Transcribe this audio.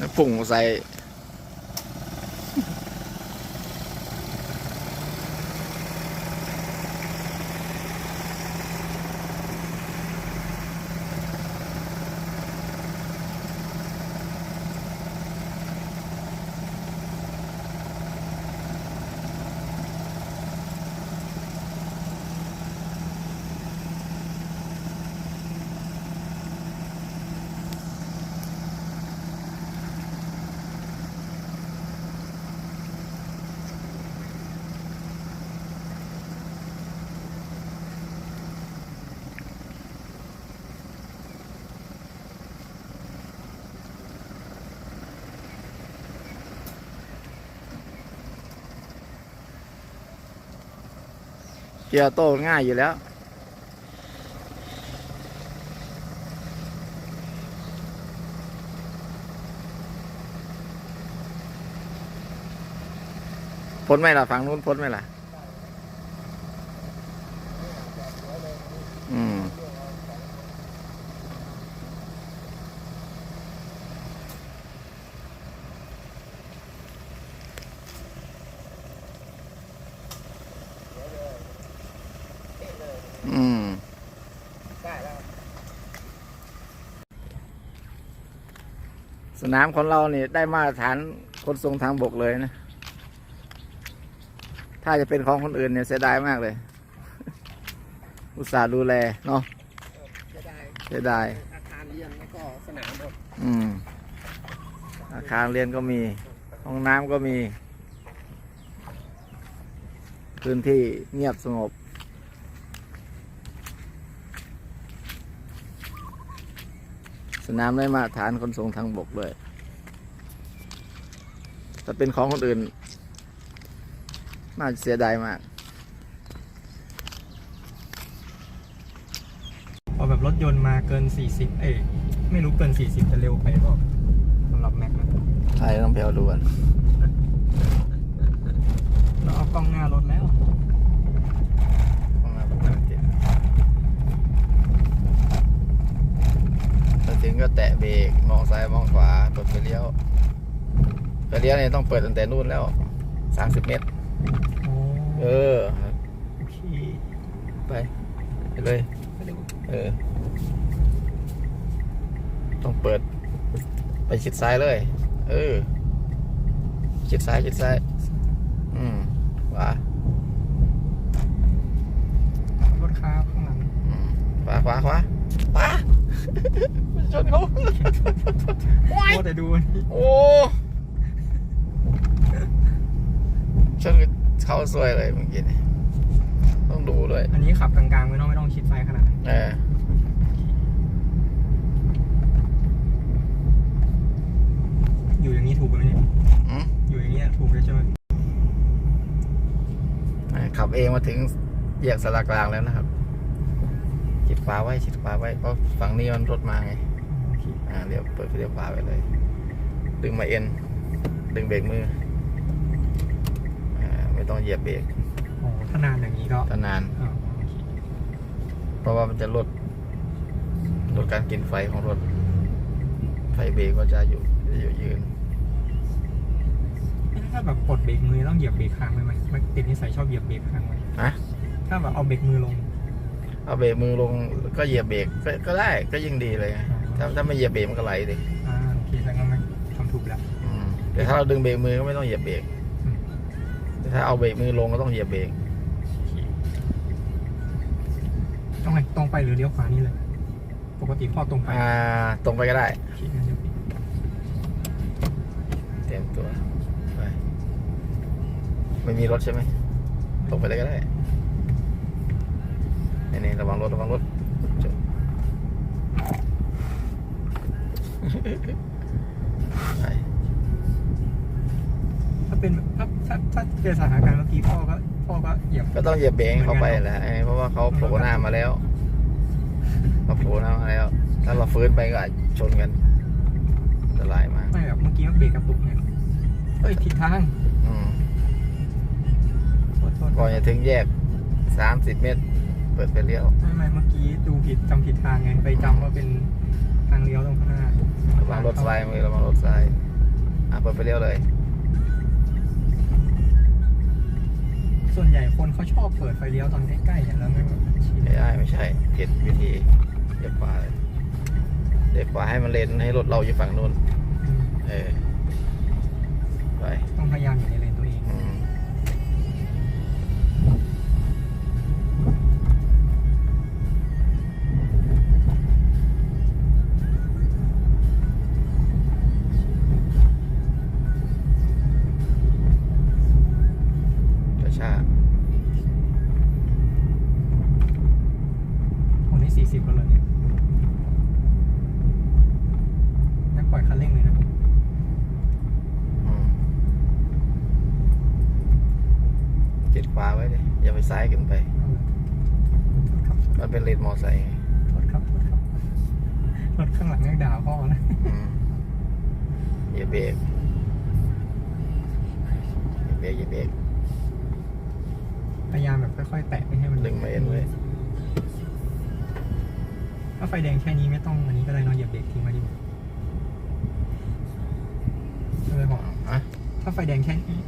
แล้ว เกียร์โต้ง่ายอยู่แล้ว พ้นไหมล่ะ ฝั่งนู้นพ้นไหมล่ะ อืม อืม ได้แล้ว สนามของเราเนี่ยได้มาตรฐานขนส่งทางบกเลยนะ ถ้าจะเป็นของคนอื่นเนี่ยเสียดายมากเลย อุตส่าห์ดูแลเนาะจะได้เสียดายอาคารเรียนแล้วก็สนามหมดอืม อาคารเรียนก็มี ห้องน้ำก็มี พื้นที่เงียบสงบ นามได้มาตรฐานขนส่งทางบกด้วยถ้าเป็นของคนอื่นน่าจะเสียดายมากพอแบบรถยนต์มาเกิน 40 เอ้ยไม่รู้เกิน 40 จะเร็วไปเปล่าสำหรับแม็กนะใช่ต้องไปเอาดูกันเราเอากล้องหน้ารถแล้ว ถ้าถึงก็แตะ เบรกมองซ้ายมองขวาเปิดไฟเลี้ยวไฟเลี้ยวเนี่ยต้องเปิดตั้งแต่นู่นแล้วสามสิบเมตรโอ้เออโอเคไปไปเลยเร็วเออ ต้องเปิด ไปชิดซ้ายเลย เออชิดซ้ายชิดซ้าย อืมขวารถค้าข้างหลังอืมขวาขวาขวาขวา ชนเขาโอ้แต่ดูนี่โอ้ชนเขาสวยเลยเมื่อกี้นี่ต้องดูด้วย อันนี้ขับกลางๆไม่ต้องไม่ต้องชิดไฟขนาดนั้นเอออยู่อย่างนี้ถูกไหมเนี่ยอืมอยู่อย่างนี้ถูกเลยใช่ไหมขับเองมาถึงแยกสารกลางแล้วนะครับ ชิดขวาไว้ชิดขวาไว้เพราะฝั่งนี้มันรถมาไงโอเคอ่าเดี๋ยวเปิดเลี้ยวขวาไปเลย ดึงมาเอ็น ดึงเบรกมืออ่าไม่ต้องเหยียบเบรกโอ้ถ้านานอย่างนี้ก็ถ้านาน อ๋อโอเคเพราะว่ามันจะลดลดการกินไฟของรถ ไฟเบรกก็จะอยู่จะอยู่ยืน ถ้าแบบปลดเบรกมือต้องเหยียบเบรกค้างไว้ไหมมันติดนิสัยชอบเหยียบเบรกค้างไว้ฮะ ถ้าแบบเอาเบรกมือลง เอาเบรกมือลงก็เหยียบเบรกก็ก็ได้ก็ยิ่งดีเลยไงถ้าถ้าไม่เหยียบเบรกมันก็ไหลดิอ่าโอเคแสดงว่ามันทำถูกแล้ว อืมแต่ถ้าเราดึงเบรกมือก็ไม่ต้องเหยียบเบรกอืม แต่ถ้าเอาเบรกมือลงก็ต้องเหยียบเบรกต้องไงตรงไปหรือเลี้ยวขวานี่เลย ปกติพ่อตรงไปอ่า ตรงไปก็ได้ โอเคงั้นเดี๋ยวเตรียมตัวไปไม่มีรถใช่ไหมตรงไปเลยก็ได้ นี่นี่ระวังรถระวังรถจบไปถ้าเป็นถ้าถ้าถ้าเจอสถานการณ์เมื่อกี้พ่อก็พ่อก็เหยียบก็ต้องเหยียบเบรกให้เขาไปแหละไอ้เพราะว่าเขาโผล่หน้ามาแล้วเขาโผล่หน้ามาแล้ว ถ้าเราฟื้นไปก็อาจชนกันอันตรายมากไม่แบบเมื่อกี้มันเบรกกระตุกไงเอ้ยผิดทางอืมโทษโทษก่อนจะถึงแยกสามสิบเมตรเปิดไฟเลี้ยวไม่ไม่เมื่อกี้ดูผิดจำผิดทางไงไปจำว่าเป็นทางเลี้ยวตรงข้างหน้าระวังรถไฟมือระวังรถไฟโอะเปิดไปเลี้ยวเลย ส่วนใหญ่คนเขาชอบเปิดไฟเลี้ยวตอนใกล้ๆเนี่ยแล้วไม่แบบชินไม่ได้ไม่ใช่ผิดวิธีเดี๋ยวขวาเลยเดี๋ยวขวาให้มันเลนให้รถเราอยู่ฝั่งนู้นอืมเออไปต้องพยายามอยู่ในเลน ไว้เลยอย่าไปซ้ายเกันไปเอาเลยครับมันเป็นเลนมอไซค์ไงรถครับรถครับรถข้างหลังยังด่าพ่อนะอืมอย่าเบรกอย่าเบรกอย่าเบรกพยายามแบบค่อยๆแตะไม่ให้มันดึงมาเองเลยถ้าไฟแดงแค่นี้ไม่ต้องอันนี้ก็ได้เนอะเหยียบเบรกทิ้งไว้ดีกว่าเออบอกอะถ้าไฟแดงแค่นี้